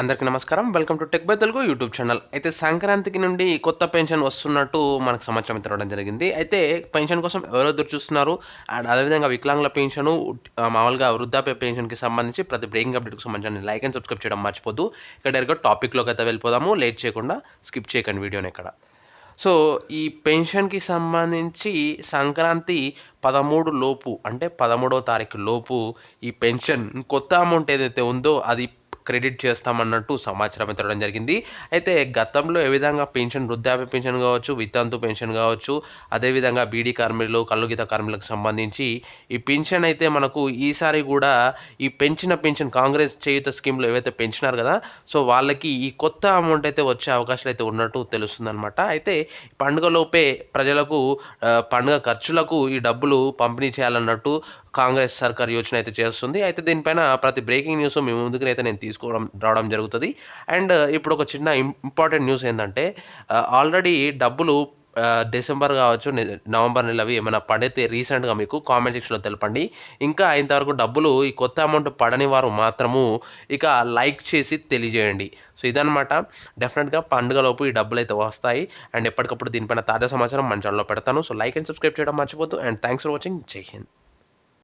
అందరికీ నమస్కారం. Welcome to tech by Telugu YouTube channel. అయితే సంక్రాంతికి నుండి కొత్త పెన్షన్ వస్తున్నట్టు మనకు సమాచారం తెరవడం జరిగింది. అయితే పెన్షన్ కోసం ఎవరో ఎదురు చూస్తున్నారు? అండ్ అదేవిధంగా వికలాంగుల పెన్షన్ మామూలుగా వృద్ధాప్య పెన్షన్కి సంబంధించి ప్రతి బ్రేకింగ్ అప్డేట్కి సంబంధించిన లైక్ అండ్ సబ్స్క్రైబ్ చేయడం మర్చిపోద్దు. ఇక్కడ డైరెక్ట్గా టాపిక్లోకి అయితే వెళ్ళిపోదాము. లేట్ చేయకుండా స్కిప్ చేయకండి వీడియోని ఇక్కడ సో ఈ పెన్షన్కి సంబంధించి సంక్రాంతి పదమూడు లోపు అంటే పదమూడవ తారీఖు లోపు ఈ పెన్షన్ కొత్త అమౌంట్ ఏదైతే ఉందో అది క్రెడిట్ చేస్తామన్నట్టు సమాచారం ఇవ్వడం జరిగింది. అయితే గతంలో ఏ విధంగా పెన్షన్ వృద్ధాప్య పెన్షన్ కావచ్చు వితంతు పెన్షన్ కావచ్చు అదేవిధంగా బీడీ కార్మికులు కల్లుగీత కార్మికులకు సంబంధించి ఈ పెన్షన్ అయితే మనకు ఈసారి కూడా ఈ పెంచిన పెన్షన్ కాంగ్రెస్ చేయుత స్కీమ్లో ఏవైతే పెంచినారు కదా సో వాళ్ళకి ఈ కొత్త అమౌంట్ అయితే వచ్చే అవకాశాలు అయితే ఉన్నట్టు తెలుస్తుందన్నమాట. అయితే పండుగలోపే ప్రజలకు పండుగ ఖర్చులకు ఈ డబ్బులు పంపిణీ చేయాలన్నట్టు కాంగ్రెస్ సర్కార్ యోచన అయితే చేస్తుంది. అయితే దీనిపైన ప్రతి బ్రేకింగ్ న్యూస్ మీ ముందుకునైతే నేను తీసుకోవడం రావడం జరుగుతుంది. అండ్ uh, ఇప్పుడు ఒక చిన్న ఇంపార్టెంట్ న్యూస్ ఏంటంటే uh, ఆల్రెడీ డబ్బులు uh, డిసెంబర్ కావచ్చు నవంబర్ నెలవి ఏమైనా పడితే రీసెంట్గా మీకు కామెంట్ సెక్షన్లో తెలపండి. ఇంకా ఇంతవరకు డబ్బులు ఈ కొత్త అమౌంట్ పడని వారు మాత్రము ఇక లైక్ చేసి తెలియజేయండి. సో ఇదనమాట డెఫినెట్గా పండుగలోపు ఈ డబ్బులు అయితే వస్తాయి. అండ్ ఎప్పటికప్పుడు దీనిపైన తాజా సమాచారం మన ఛానల్లో పెడతాను. సో లైక్ అండ్ సబ్స్క్రైబ్ చేయడం మర్చిపోద్దు అండ్ థ్యాంక్స్ ఫర్ వాచింగ్. జై హింద్.